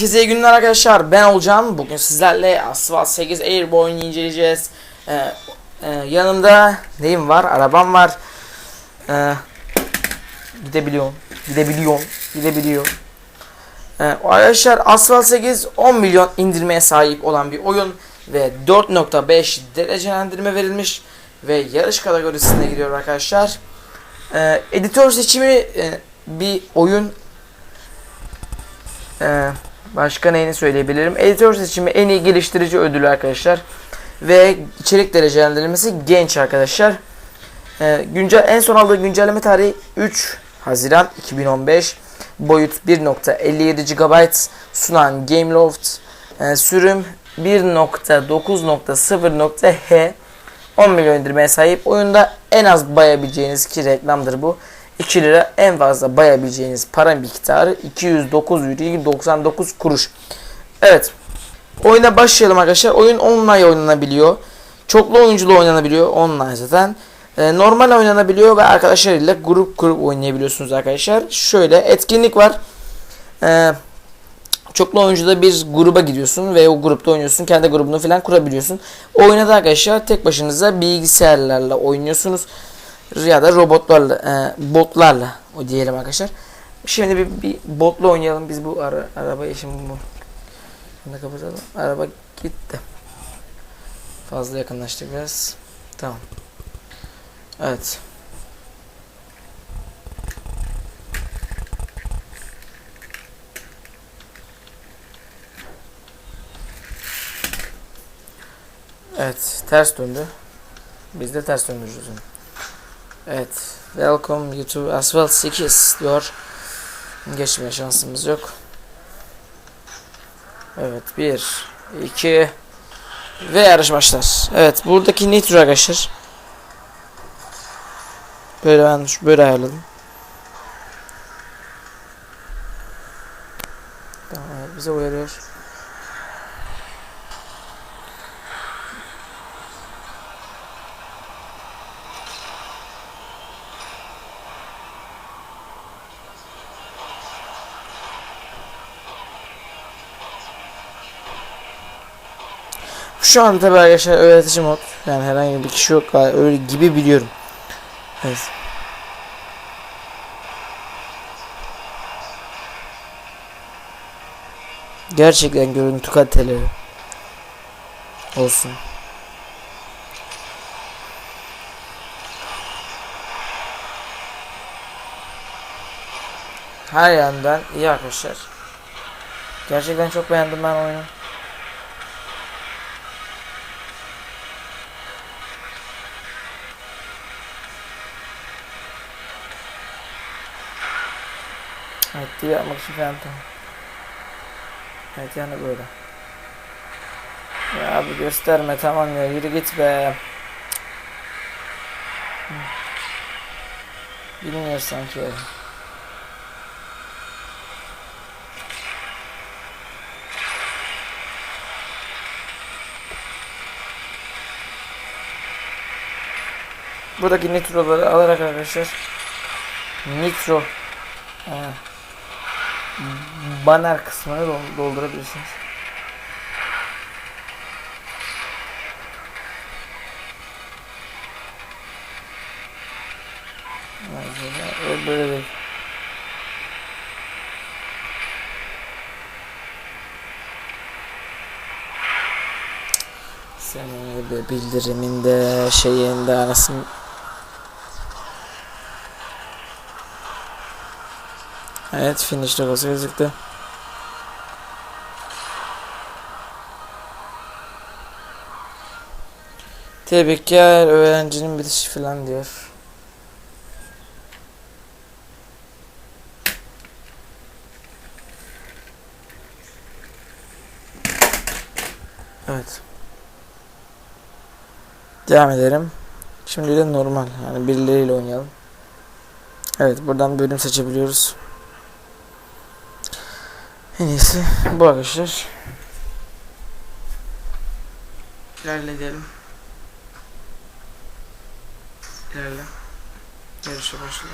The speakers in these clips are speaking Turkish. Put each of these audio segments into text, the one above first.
Herkese iyi günler arkadaşlar. Ben olacağım. Bugün sizlerle Asphalt 8 Airborne'u inceleyeceğiz. Ee, e, yanımda neyim var? Arabam var. Ee, gidebiliyorum. Gidebiliyorum. Gidebiliyor. Ee, arkadaşlar Asphalt 8 10 milyon indirmeye sahip olan bir oyun ve 4.5 derecelendirme verilmiş ve yarış kategorisine giriyor arkadaşlar. Ee, editör seçimi e, bir oyun ee, başka neyini söyleyebilirim? Editör seçimi en iyi geliştirici ödülü arkadaşlar. Ve içerik derecelendirilmesi genç arkadaşlar. Ee, güncel en son aldığı güncelleme tarihi 3 Haziran 2015. Boyut 1.57 GB sunan Gameloft. Ee, sürüm 1.9.0.h 10 milyon indirmeye sahip. Oyunda en az bayabileceğiniz ki reklamdır bu. 2 lira en fazla bayabileceğiniz para miktarı 209,99 kuruş. Evet. Oyuna başlayalım arkadaşlar. Oyun online oynanabiliyor. Çoklu oyunculu oynanabiliyor online zaten. Ee, normal oynanabiliyor ve arkadaşlarıyla grup grup oynayabiliyorsunuz arkadaşlar. Şöyle etkinlik var. Ee, çoklu oyuncuda bir gruba gidiyorsun ve o grupta oynuyorsun. Kendi grubunu falan kurabiliyorsun. Oyuna da arkadaşlar tek başınıza bilgisayarlarla oynuyorsunuz ya da robotlarla, e, botlarla o diyelim arkadaşlar. Şimdi bir, bir botla oynayalım biz bu ara, arabayı şimdi bu. Bunu kapatalım. Araba gitti. Fazla yakınlaştık biraz. Tamam. Evet. Evet, ters döndü. Biz de ters döndüreceğiz onu. Evet. Welcome YouTube Asphalt 8 diyor. Geçmeye şansımız yok. Evet. 1 2 ve yarış başlar. Evet. Buradaki nitro arkadaşlar. Böyle ben böyle ayarladım. Tamam, bize uyarıyor. Şu an tabi arkadaşlar öğretici mod. Yani herhangi bir kişi yok. Öyle gibi biliyorum. Evet. Gerçekten görüntü kaliteleri olsun. Her yandan iyi arkadaşlar. Gerçekten çok beğendim ben oyunu. İçin falan tamam. Evet yani böyle. Ya abi gösterme tamam ya yürü git be. Bilmiyor sanki. Buradaki nitroları alarak arkadaşlar nitro ha, banner kısmını dol- doldurabilirsiniz. Böyle, böyle değil. Senin bir bildiriminde şeyinde arasın Evet finish logosu gözüktü. Tebrikler öğrencinin bitişi falan diyor. Evet. Devam edelim. Şimdi de normal yani birileriyle oynayalım. Evet buradan bölüm seçebiliyoruz. En iyisi bu arkadaşlar. İlerleyelim. İlerle. Yarışa başla.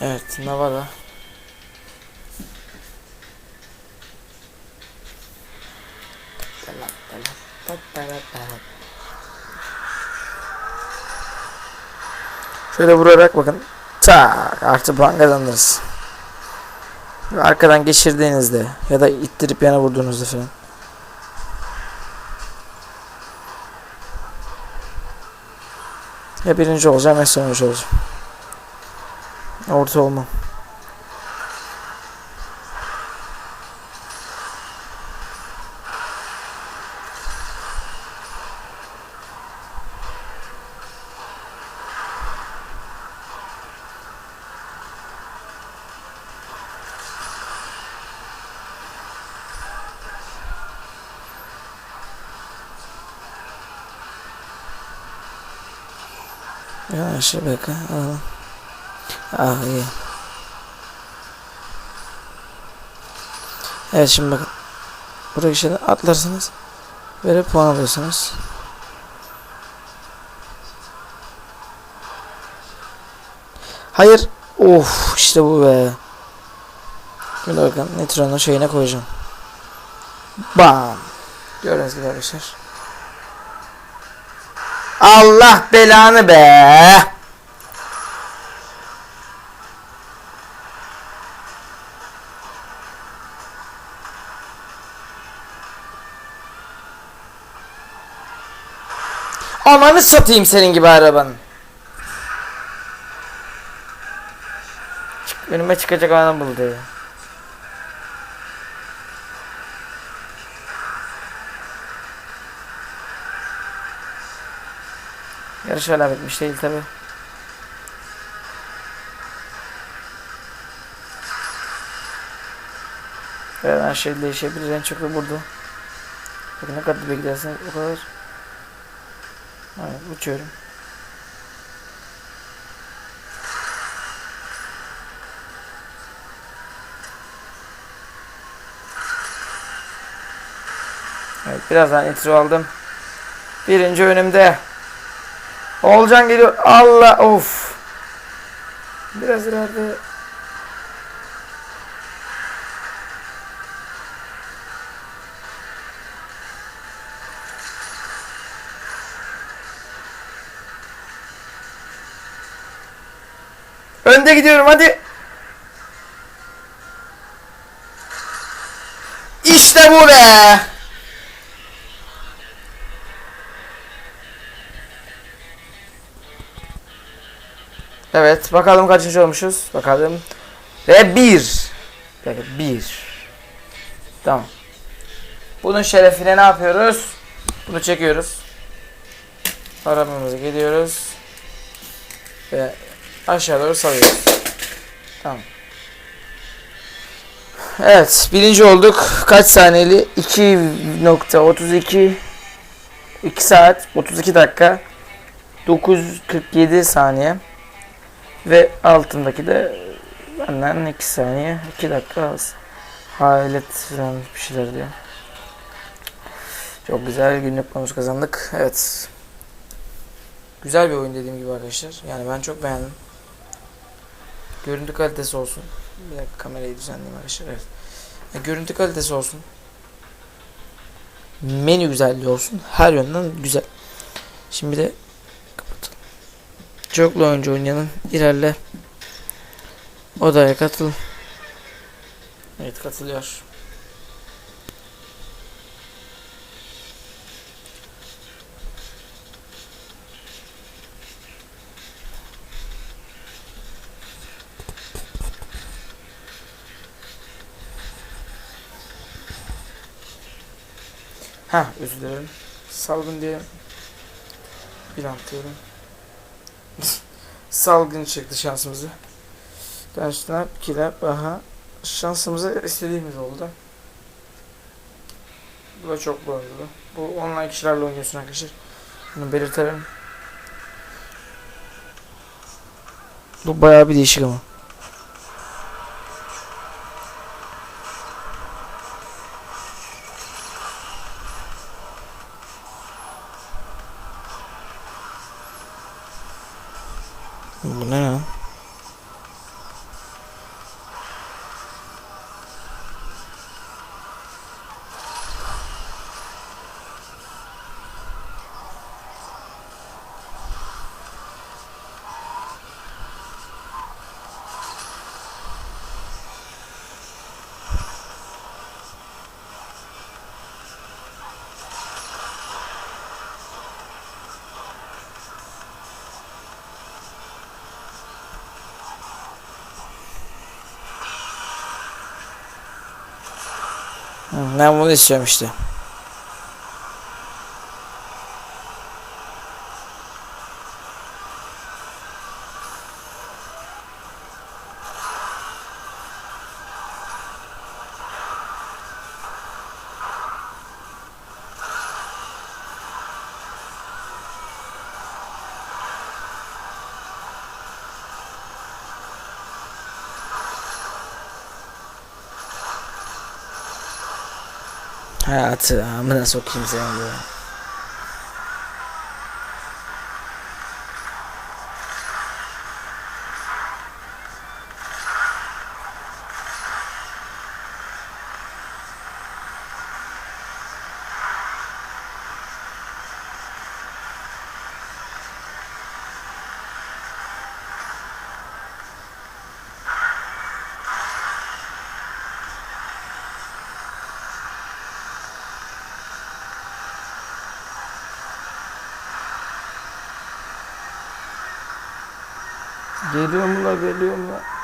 Evet, Navara. Da da da da da da Şöyle vurarak bakın. Tak artı puan kazanırız. Arkadan geçirdiğinizde ya da ittirip yana vurduğunuzda falan. Ya birinci olacağım ya sonuncu olacağım. Orta olmam. Şu beka. Ah. Evet şimdi bakın. Buraya şeyden atlarsınız. Böyle puan alıyorsunuz. Hayır. Of işte bu be. Şimdi bakın Nitron'un şeyine koyacağım. Bam. Gördüğünüz gibi arkadaşlar. Allah belanı be. Amanı satayım senin gibi arabanın. Çık, önüme çıkacak adam buldu ya. Yarış hala bitmiş değil tabi. Her şey değişebilir en çok da burada. Bakın ne kadar beklersin o kadar. Evet uçuyorum. Evet birazdan intro aldım. Birinci önümde. Olcan geliyor. Allah of. Biraz ileride. Önde gidiyorum hadi. İşte bu be. Evet bakalım kaçıncı olmuşuz. Bakalım. Ve bir. Dakika, bir. Tamam. Bunun şerefine ne yapıyoruz? Bunu çekiyoruz. Arabamıza gidiyoruz. Ve aşağı doğru salıyoruz. Tamam. Evet birinci olduk. Kaç saniyeli? 2.32 2 saat 32 dakika 947 saniye ve altındaki de benden 2 saniye 2 dakika az. Hayalet falan bir şeyler diyor. Çok güzel günlük bonus kazandık. Evet. Güzel bir oyun dediğim gibi arkadaşlar. Yani ben çok beğendim. Görüntü kalitesi olsun. Bir dakika kamerayı düzenleyeyim arkadaşlar. Evet. Ya, görüntü kalitesi olsun. Menü güzelliği olsun. Her yönden güzel. Şimdi de. Çoklu oyuncu oynayalım. İlerle. Odaya katıl. Evet katılıyor. Ha özür dilerim. Salgın diye bir anlatıyorum. Salgın çıktı şansımızı. Gençler, kilap, aha. Şansımıza istediğimiz oldu. Bu da çok boyunlu. Bu online kişilerle oynuyorsun arkadaşlar. Bunu belirtelim. Bu bayağı bir değişik ama. Bu ne Ben bunu istiyorum işte. Hayatı amına sokayım seni bu. Geliyor mu la geliyor mu la?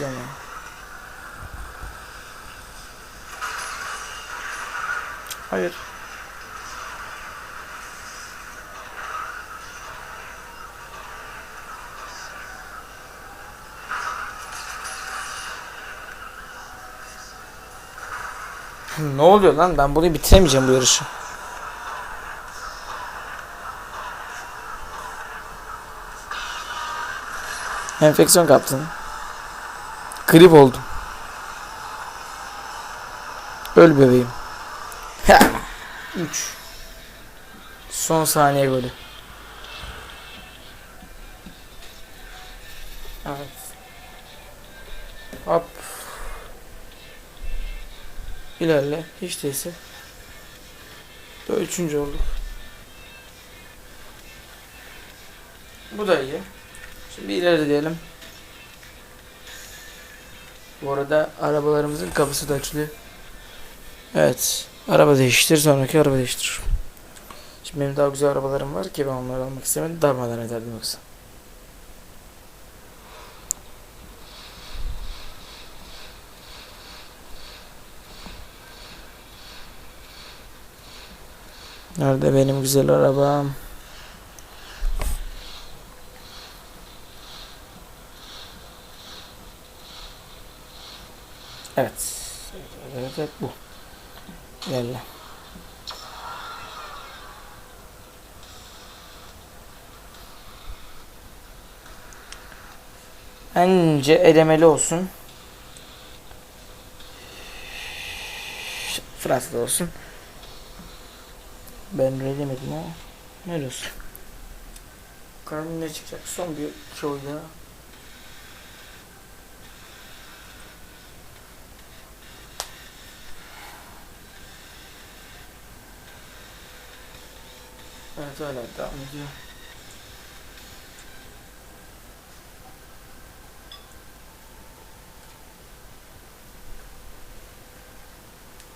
Diyorum ya? Hayır. Ne oluyor lan? Ben bunu bitiremeyeceğim bu yarışı. Enfeksiyon kaptın. Grip oldum. Öl bebeğim. 3 Son saniye golü. İlerle. Hiç değilse. Da üçüncü olduk. Bu da iyi. Şimdi ileri diyelim. Bu arada arabalarımızın kapısı da açılıyor. Evet. Araba değiştir. Sonraki araba değiştir. Şimdi benim daha güzel arabalarım var ki ben onları almak istemedim. Darmadan ederdim yoksa. Nerede benim güzel arabam? Evet. Evet, evet bu. Yerle. Bence elemeli olsun. Fransa'da olsun. Ben öyle demedim ama. Ne olsun. Bakalım ne çıkacak. Son bir şovda. Evet öyle devam ediyor.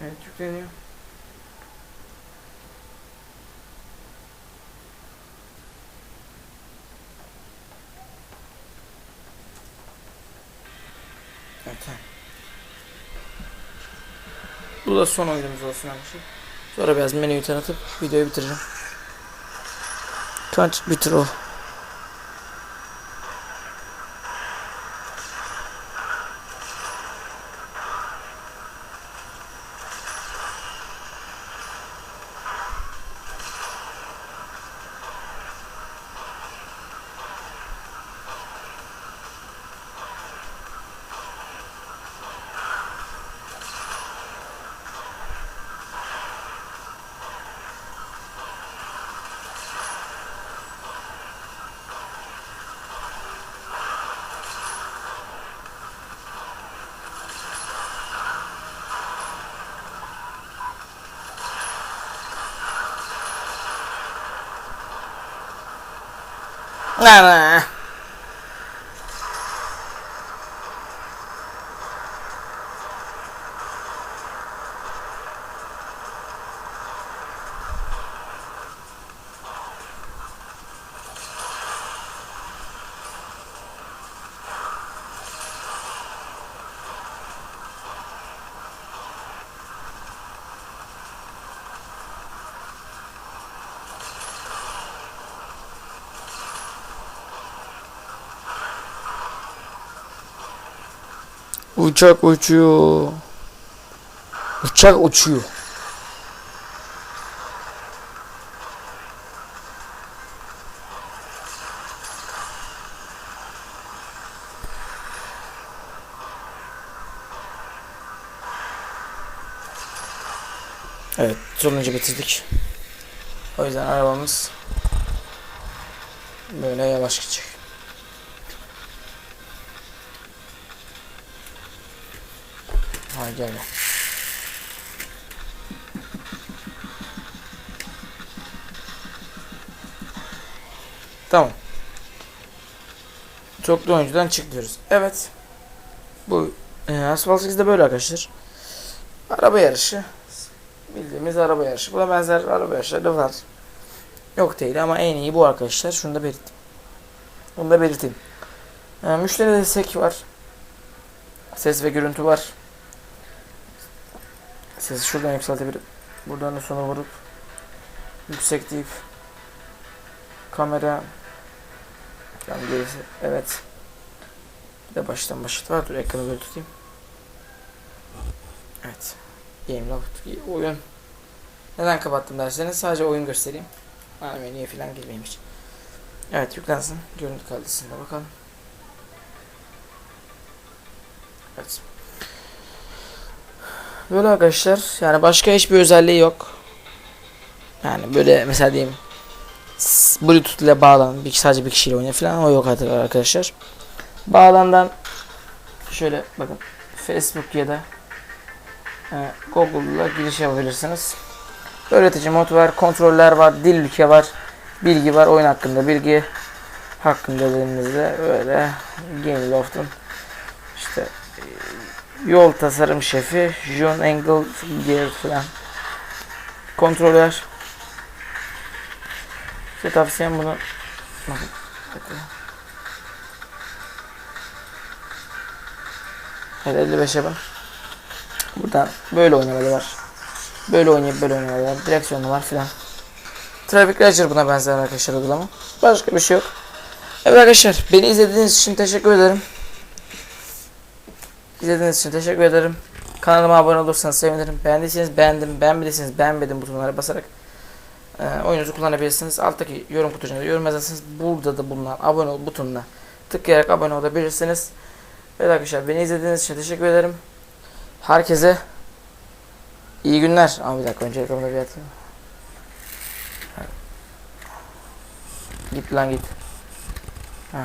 Evet yükleniyor. Bu da son oyunumuz olsun abi. Sonra biraz menüyü tanıtıp videoyu bitireceğim. Kaç bitir o. 来了啊 Uçak uçuyor. Uçak uçuyor. Evet, sonuncu bitirdik. O yüzden arabamız böyle yavaş gidecek. Gel. Tamam. Çoklu oyuncudan çık diyoruz. Evet. Bu e, Asphalt 8'de böyle arkadaşlar. Araba yarışı. Bildiğimiz araba yarışı. Buna benzer araba yarışları var. Yok değil ama en iyi bu arkadaşlar. Şunu da belirteyim. Bunu da belirteyim. E, müşteri destek var. Ses ve görüntü var. Sesi şuradan yükseltebilirim. Buradan da sona vurup yüksek deyip kamera yani gerisi evet. Bir de baştan başlat var dur ekranı böyle tutayım. Evet game loft oyun. Neden kapattım derseniz sadece oyun göstereyim. Ha menüye falan girmeyeyim evet yüklensin görüntü kalitesine bakalım. Evet Böyle arkadaşlar. Yani başka hiçbir özelliği yok. Yani böyle mesela diyeyim Bluetooth ile bağlan bir sadece bir kişiyle oynuyor falan o yok artık arkadaşlar. Bağlandan şöyle bakın Facebook ya da e, Google'la giriş yapabilirsiniz. Öğretici mod var, kontroller var, dil ülke var, bilgi var, oyun hakkında bilgi hakkında dediğimizde öyle Gameloft'un işte e, Yol tasarım şefi John Engel Gear falan. Kontroller. Size tavsiyem bunu. Evet 55 yapın. Buradan böyle oynamalı var. Böyle oynayıp böyle oynamalı var. Direksiyonu var filan. Traffic Ranger buna benzer arkadaşlar uygulama. Başka bir şey yok. Evet arkadaşlar beni izlediğiniz için teşekkür ederim. İzlediğiniz için teşekkür ederim. Kanalıma abone olursanız sevinirim. Beğendiyseniz beğendim, beğenmediyseniz beğenmedim butonlara basarak e, oyununuzu kullanabilirsiniz. Alttaki yorum kutucuğuna yorum yazarsanız burada da bulunan abone ol butonuna tıklayarak abone olabilirsiniz. Evet arkadaşlar beni izlediğiniz için teşekkür ederim. Herkese iyi günler. Ama bir dakika önce ekranımda bir atayım. Git lan git. Ha.